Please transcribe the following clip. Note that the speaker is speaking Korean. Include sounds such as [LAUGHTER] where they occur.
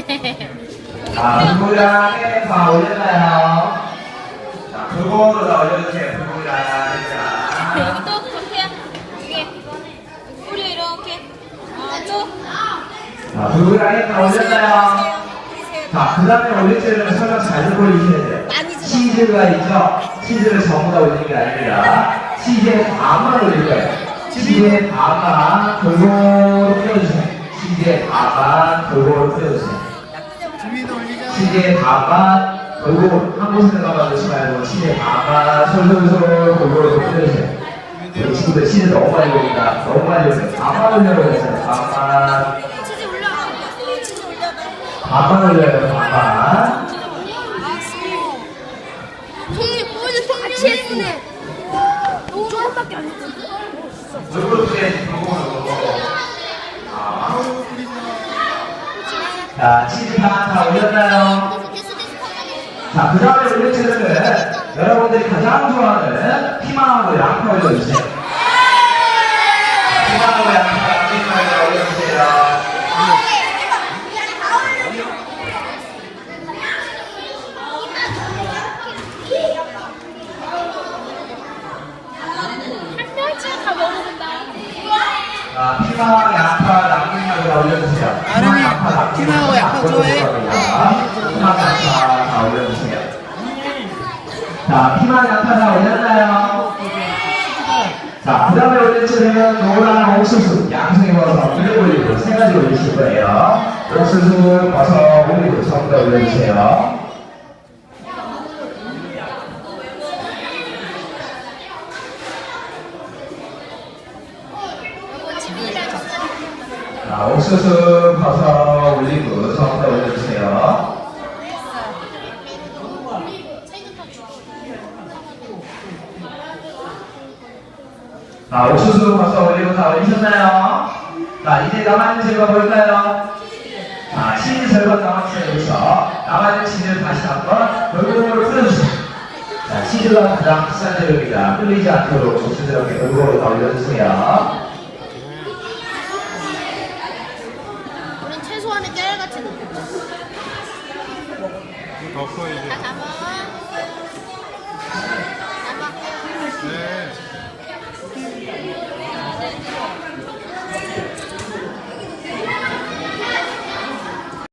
[LAUGHS] 자, 불고기랑에 다 올렸나요? 자, 불고기로 다 올려주세요. 여기 또 이게 이렇게 어, 자, 다 올렸나요? 자, 그 다음에 올릴 때는 설명 잘 듣고 올리셔야 돼요. 치즈가 있죠? 치즈를 전부 다 올리는 게 아니라 치즈의 반만 올릴 거예요. 치즈의 반만 골고루 뿌려주세요. 치즈의 반만 골고루 뿌려주세요. 치즈의 반만 골고루 한 곳에 넣지 말고 치즈의 반만 솔솔솔 골고루 뿌려주세요. 우리 친구들 치즈 너무 많이 올린다. 너무 많이 올려요. 반만 올려고 했어요. 올려봐 반만 올려요. 보여줘 같이 해주네 조금밖에 안 했거든 골고루 뿌려야지. 골고루. 아. 자, 치즈 반다 올렸나요? 자, 그 다음에 올릴 채소는 여러분들이 가장 좋아하는 피망하고 양파 올려주세요. 피망하고 양파 양파 올려주세요. 자, 피망, 양파, 남김하고 올려주세요. 자, 양파 다 올렸나요? 자, 그 다음에 올릴 채소는 노란 옥수수, 양송이 버섯, 올리브 올리브 세 가지 올리실 거예요. 옥수수, 버섯, 올리브 전부 다 올려주세요. 자, 옥수수, 올리브 전부 다 올려주세요. 자, 옥수수, 버섯, 올리브 다 올리셨나요? 자, 이제 남아있는 재료가 뭘까요? 자, 치즈 절반 남았어요, 여기서. 남아있는 치즈를 다시 한번 골고루 풀어주세요. 자, 치즈가 가장 비싼 재료입니다. 흘리지 않도록 조심스럽게 골고루 다 올려주세요. 깨알같이 넣어. 덮어 이제. 다 담아.